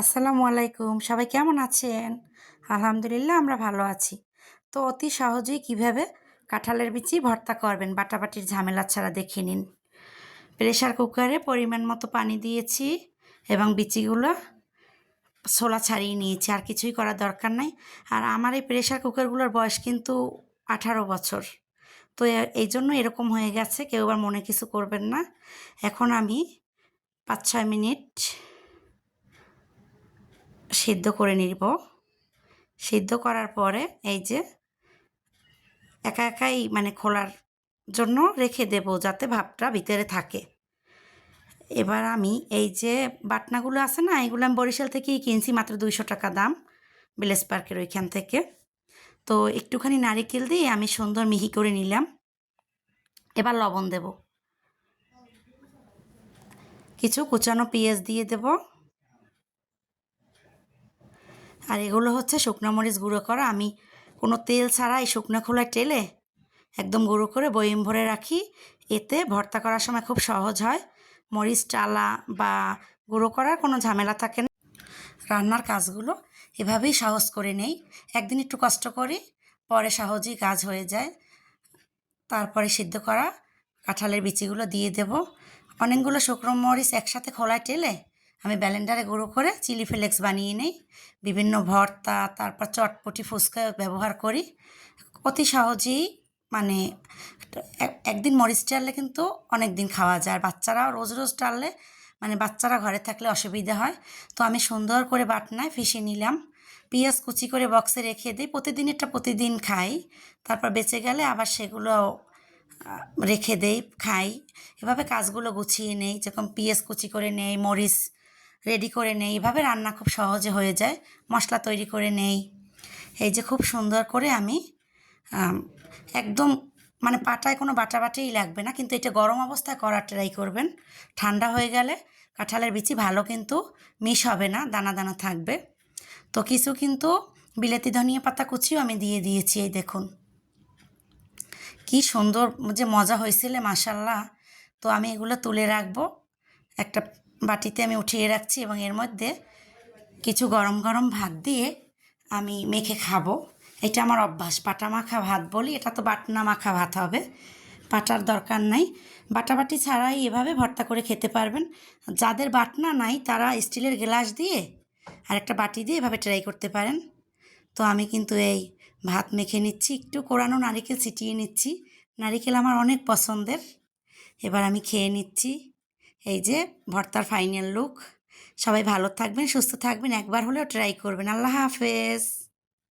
আসসালামু আলাইকুম, সবাই কেমন আছেন? আলহামদুলিল্লাহ, আমরা ভালো আছি। তো অতি সহজেই কীভাবে কাঁঠালের বিচি ভর্তা করবেন? বাটাবাটির ঝামেলা ছাড়া দেখে নিন। প্রেশার কুকারে পরিমাণ মতো পানি দিয়েছি এবং বিচিগুলো ছোলা ছাড়িয়ে নিয়েছি। আর কিছুই করার দরকার নাই। আর আমার এই প্রেশার কুকারগুলোর বয়স কিন্তু আঠারো বছর। তো এই জন্য এরকম হয়ে গেছে, কেউ আবার মনে কিছু করবেন না। এখন আমি পাঁচ ছয় মিনিট সিদ্ধ করে নিব। সিদ্ধ করার পরে এই যে একা একাই মানে খোলার জন্য রেখে দেব যাতে ভাবটা ভিতরে থাকে। এবার আমি এই যে বাটনাগুলো আছে না, এগুলো আমি বরিশাল থেকেই কিনছি মাত্র দুইশো টাকা দাম বিলেস পার্কের ওইখান থেকে। তো একটুখানি নারিকেল দিয়ে আমি সুন্দর মিহি করে নিলাম। এবার লবণ দেব। কিছু কুচানো পেঁয়াজ দিয়ে দেবো। আর এগুলো হচ্ছে শুকনো মরিচ গুঁড়ো করা। আমি কোনো তেল ছাড়া এই শুকনো খোলায় টেলে একদম গুঁড়ো করে বয়ম ভরে রাখি। এতে ভর্তা করার সময় খুব সহজ হয়। মরিচ টালা বা গুঁড়ো করার কোনো ঝামেলা থাকে না। রান্নার কাজগুলো এভাবেই সহজ করে নেই। একদিন একটু কষ্ট করি, পরে সহজেই কাজ হয়ে যায়। তারপরে সিদ্ধ করা কাঁঠালের বিচিগুলো দিয়ে দেব। অনেকগুলো শুকনো মরিচ একসাথে খোলায় টেলে আমি ব্যালেন্ডারে গুঁড়ো করে চিলি ফ্লেক্স বানিয়ে নিই। বিভিন্ন ভর্তা, তারপর চটপটি ফুচকা ব্যবহার করি। অতি সহজেই মানে একদিন মরিচ টাললে কিন্তু অনেক দিন খাওয়া যায়। আর বাচ্চারাও রোজ রোজ টাললে মানে বাচ্চারা ঘরে থাকলে অসুবিধা হয়। তো আমি সুন্দর করে বাটনায় ফিশে নিলাম। পেঁয়াজ কুচি করে বক্সে রেখে দিই। প্রতিদিনেরটা প্রতিদিন খাই। তারপর বেঁচে গেলে আবার সেগুলো রেখে দেই, খাই। এভাবে কাজগুলো গুছিয়ে নেই। যেরকম পেঁয়াজ কুচি করে নেই, মরিচ রেডি করে নেই। এভাবে রান্না খুব সহজে হয়ে যায়। মশলা তৈরি করে নেই। এই যে খুব সুন্দর করে আমি একদম মানে পাটায় কোনো বাটাবাটিই লাগবে না, কিন্তু এটা গরম অবস্থায় করার ট্রাই করবেন। ঠান্ডা হয়ে গেলে কাঁঠালের বিচি ভালো কিন্তু মিশ হবে না, দানা দানা থাকবে। তো কিছু কিন্তু বিলেতি ধনিয়া পাতা কুচিও আমি দিয়ে দিয়েছি, এই দেখুন। কি সুন্দর যে মজা হয়েছিল মাসাল্লাহ তো আমি এগুলো তুলে রাখব। একটা বাটিতে আমি উঠিয়ে রাখছি এবং এর মধ্যে কিছু গরম গরম ভাত দিয়ে আমি মেখে খাব। এটা আমার অভ্যাস পাটা মাখা ভাত বলি, এটা তো বাটনা মাখা ভাত হবে পাটার দরকার নাই। বাটাবাটি ছাড়াই এভাবে ভর্তা করে খেতে পারবেন। যাদের বাটনা নাই, তারা স্টিলের গ্লাস দিয়ে আর একটা বাটি দিয়ে এভাবে ট্রাই করতে পারেন। তো আমি কিন্তু এই ভাত মেখে নিচ্ছি, একটু কোরানো নারিকেল ছিটিয়ে নিচ্ছি। নারিকেল আমার অনেক পছন্দের। এবার আমি খেয়ে নিচ্ছি। এই যে, ভর্তার ফাইনাল লুক সবাই ভালো থাকবেন, সুস্থ থাকবেন, একবার হলেও ট্রাই করবেন। আল্লাহ হাফেজ।